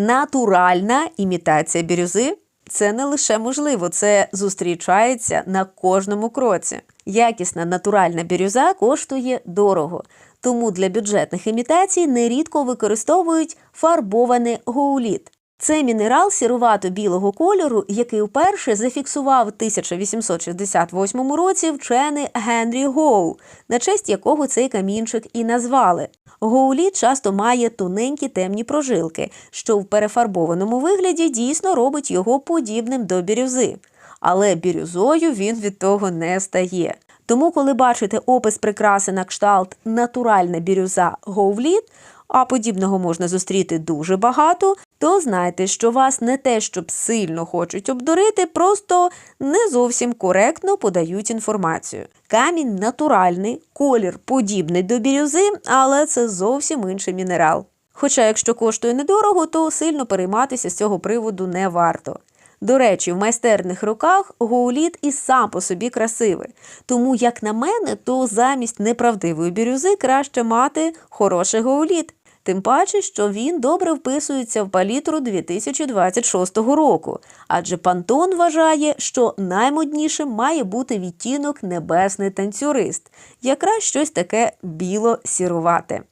Натуральна імітація бірюзи це не лише можливо, це зустрічається на кожному кроці. Якісна натуральна бірюза коштує дорого, тому для бюджетних імітацій нерідко використовують фарбований гоуліт. Це мінерал сірувато-білого кольору, який вперше зафіксував в 1868 році вчений Генрі Гоу, на честь якого цей камінчик і назвали. Гоуліт часто має тоненькі темні прожилки, що в перефарбованому вигляді дійсно робить його подібним до бірюзи. Але бірюзою він від того не стає. Тому, коли бачите опис прикраси на кшталт натуральна бірюза Гоувліт, а подібного можна зустріти дуже багато, то знайте, що вас не те, щоб сильно хочуть обдурити, просто не зовсім коректно подають інформацію. Камінь натуральний, колір подібний до бірюзи, але це зовсім інший мінерал. Хоча, якщо коштує недорого, то сильно перейматися з цього приводу не варто. До речі, в майстерних руках гоуліт і сам по собі красивий. Тому, як на мене, то замість неправдивої бірюзи краще мати хороший гоуліт. Тим паче, що він добре вписується в палітру 2026 року, адже Пантон вважає, що наймоднішим має бути відтінок небесний танцюрист, якраз щось таке біло-сірувате.